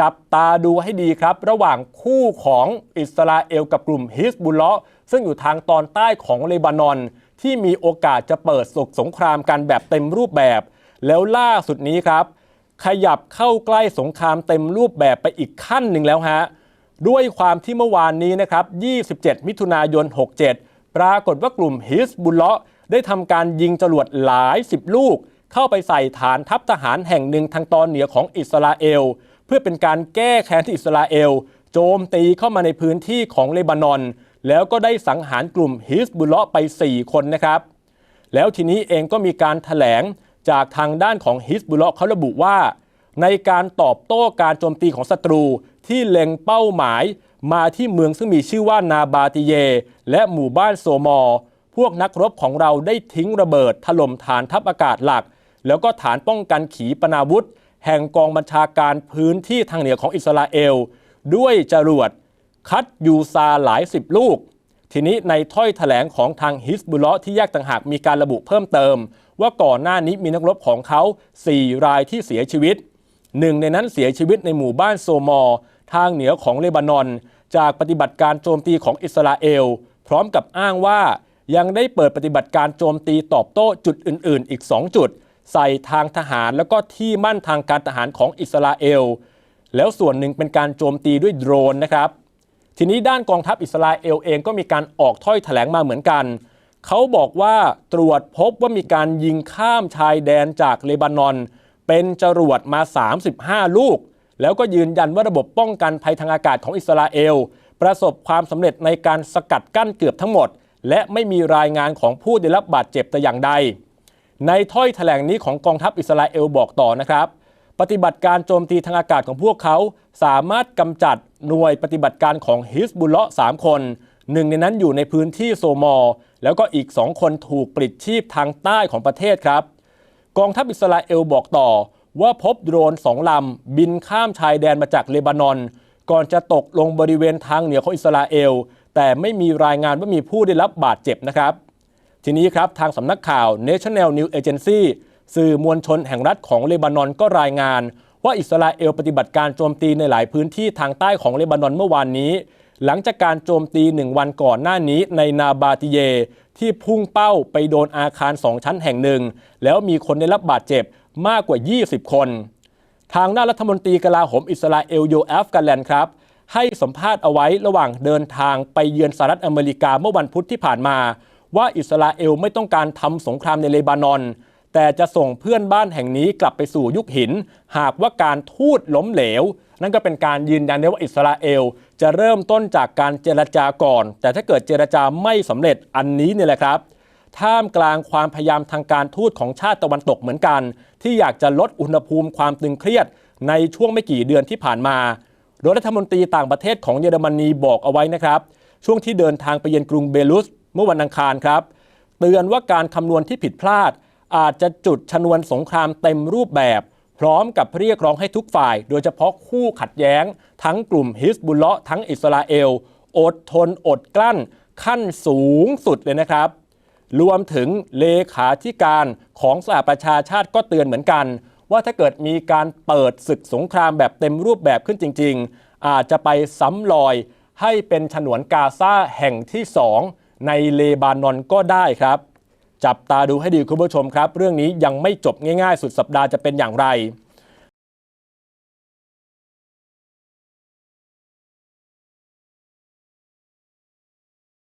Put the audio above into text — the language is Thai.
จับตาดูให้ดีครับ ระหว่างคู่ของอิสราเอลกับกลุ่มฮิสบุลเลาะห์ซึ่งอยู่ทางตอนใต้ของเลบานอน ที่มีโอกาสจะเปิดศึกสงครามกันแบบเต็มรูปแบบ แล้วล่าสุดนี้ครับ ขยับเข้าใกล้สงครามเต็มรูปแบบไปอีกขั้นหนึ่งแล้วฮะด้วยความที่เมื่อวานนี้นะครับ 27 มิถุนายน 67 ปรากฏว่ากลุ่มฮิสบุลเลาะห์ได้ทำการยิงจรวดหลายสิบลูก เข้าไปใส่ฐานทัพทหารแห่งหนึ่งทางตอนเหนือของอิสราเอล พื่อเป็นการแก้แค้นที่อิสราเอล โจมตีเข้ามาในพื้นที่ของเลบานอน แล้วก็ได้สังหารกลุ่มฮิสบุลเลาะห์ไป 4 คนนะครับ แล้วทีนี้เองก็มีการถแถลงจากทางด้านของฮิสบุลเลาะห์เขาระบุว่า ในการตอบโต้การโจมตีของศัตรูที่เล็งเป้าหมาย มาที่เมืองซึ่งมีชื่อว่านาบาติเย และหมู่บ้านโซมอ พวกนักรบของเราได้ทิ้งระเบิดถล่มฐานทัพอากาศหลัก แล้วก็ฐานป้องกันขีปนาวุธ แห่งกองบัญชาการพื้นที่ทางเหนือของอิสราเอล ด้วยจรวดคัดยูซาหลายสิบลูก ทีนี้ในถ้อยแถลงของทางฮิสบุลเลาะห์ที่แยกต่างหากมีการระบุเพิ่มเติม ว่าก่อนหน้านี้มีนักรบของเขา 4 รายที่เสียชีวิตหนึ่งในนั้นเสียชีวิตในหมู่บ้านโซมอ ทางเหนือของเลบานอน จากปฏิบัติการโจมตีของอิสราเอล พร้อมกับอ้างว่ายังได้เปิดปฏิบัติการโจมตีตอบโต้จุดอื่น ๆ อีก 2 จุด ใส่ทางทหารแล้วก็ที่มั่นทางการทหารของอิสราเอล แล้วส่วนหนึ่งเป็นการโจมตีด้วยโดรนนะครับ ทีนี้ด้านกองทัพอิสราเอลเองก็มีการออกถ้อยแถลงมาเหมือนกัน เขาบอกว่าตรวจพบว่ามีการยิงข้ามชายแดนจากเลบานอน เป็นจรวดมา 35 ลูก แล้วก็ยืนยันว่าระบบป้องกันภัยทางอากาศของอิสราเอล ประสบความสำเร็จในการสกัดกั้นเกือบทั้งหมด และไม่มีรายงานของผู้ได้รับบาดเจ็บแต่อย่างใด ในถ้อยแถลงนี้ของกองทัพอิสราเอลบอกต่อนะครับ ปฏิบัติการโจมตีทางอากาศของพวกเขาสามารถกำจัดหน่วยปฏิบัติการของฮิสบุลเลาะห์3คนหนึ่งในนั้นอยู่ในพื้นที่โซมอร์แล้วก็อีก 2 คนถูกปลิดชีพทางใต้ของประเทศครับ กองทัพอิสราเอลบอกต่อ ว่าพบโดรนสองลำบินข้ามชายแดนมาจากเลบานอน ก่อนจะตกลงบริเวณทางเหนือของอิสราเอล แต่ไม่มีรายงานว่ามีผู้ได้รับบาดเจ็บนะครับ ทีนี้ครับทางสำนักข่าว National News Agency สื่อมวลชนแห่งรัฐของเลบานอนก็รายงาน ว่าอิสราเอลปฏิบัติการโจมตีในหลายพื้นที่ทางใต้ของเลบานอนเมื่อวานนี้ หลังจากการโจมตีหนึ่งวันก่อนหน้านี้ในนาบาติเย ที่พุ่งเป้าไปโดนอาคารสองชั้นแห่งหนึ่ง แล้วมีคนได้รับบาดเจ็บมากกว่า 20 คน ทางด้านรัฐมนตรีกลาโหมอิสราเอลโยแอฟกาแลนครับให้สัมภาษณ์เอาไว้ระหว่างเดินทางไปเยือนสหรัฐอเมริกาเมื่อวันพุธที่ผ่านมา ว่าอิสราเอลไม่ต้องการทำสงครามในเลบานอน แต่จะส่งเพื่อนบ้านแห่งนี้กลับไปสู่ยุคหิน หากว่าการทูตล้มเหลว นั่นก็เป็นการยืนยันได้ว่าอิสราเอล จะเริ่มต้นจากการเจรจาก่อน แต่ถ้าเกิดเจรจาไม่สำเร็จอันนี้เนี่ยแหละครับท่ามกลางความพยายามทางการทูตของชาติตะวันตกเหมือนกัน ที่อยากจะลดอุณหภูมิความตึงเครียดในช่วงไม่กี่เดือนที่ผ่านมาโดยรัฐมนตรีต่างประเทศของเยอรมนีบอกเอาไว้นะครับ ช่วงที่เดินทางไปเยือนกรุงเบลุส เมื่อวันอังคารครับ เตือนว่าการคำนวณที่ผิดพลาด อาจจะจุดชนวนสงครามเต็มรูปแบบ พร้อมกับเรียกร้องให้ทุกฝ่าย โดยเฉพาะคู่ขัดแย้ง ทั้งกลุ่มฮิสบุลเลาะห์ทั้งอิสราเอล อดทนอดกลั้น ขั้นสูงสุดเลยนะครับ รวมถึงเลขาธิการของสหประชาชาติก็เตือนเหมือนกัน ว่าถ้าเกิดมีการเปิดศึกสงครามแบบเต็มรูปแบบขึ้นจริง ๆ อาจจะไปซ้ำรอยให้เป็นฉนวนกาซาแห่งที่สอง ในเลบานอนก็ได้ครับ จับตาดูให้ดีคุณผู้ชมครับ เรื่องนี้ยังไม่จบง่ายๆ สุดสัปดาห์จะเป็นอย่างไร